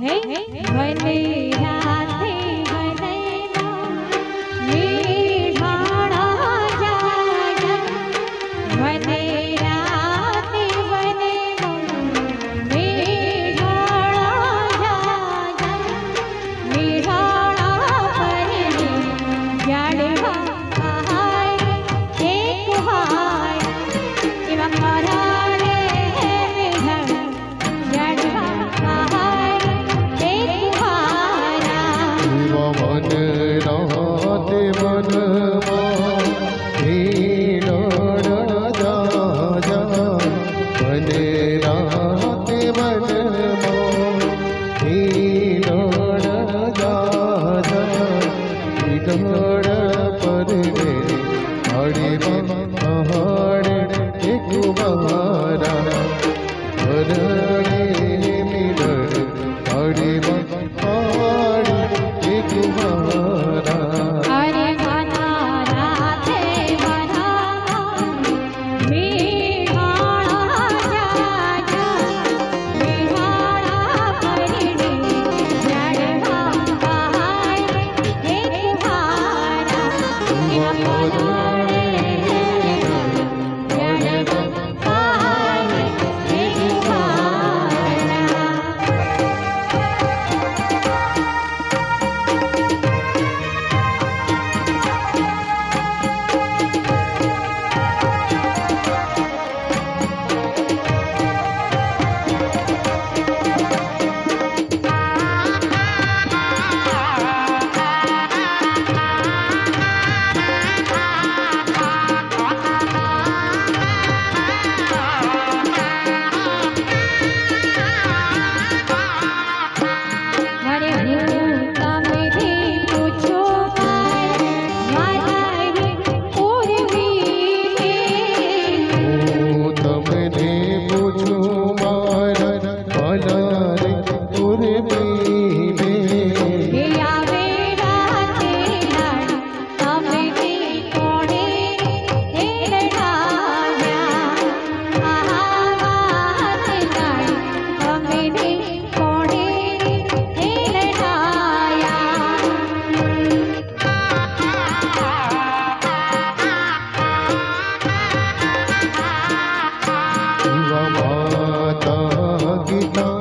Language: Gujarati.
હે? મને યાદ મન રાતે મનમાં હિરણ રાજા મને રાતે મનમાં હિરણ રાજા વિડળ પર રે હરિ મન गीता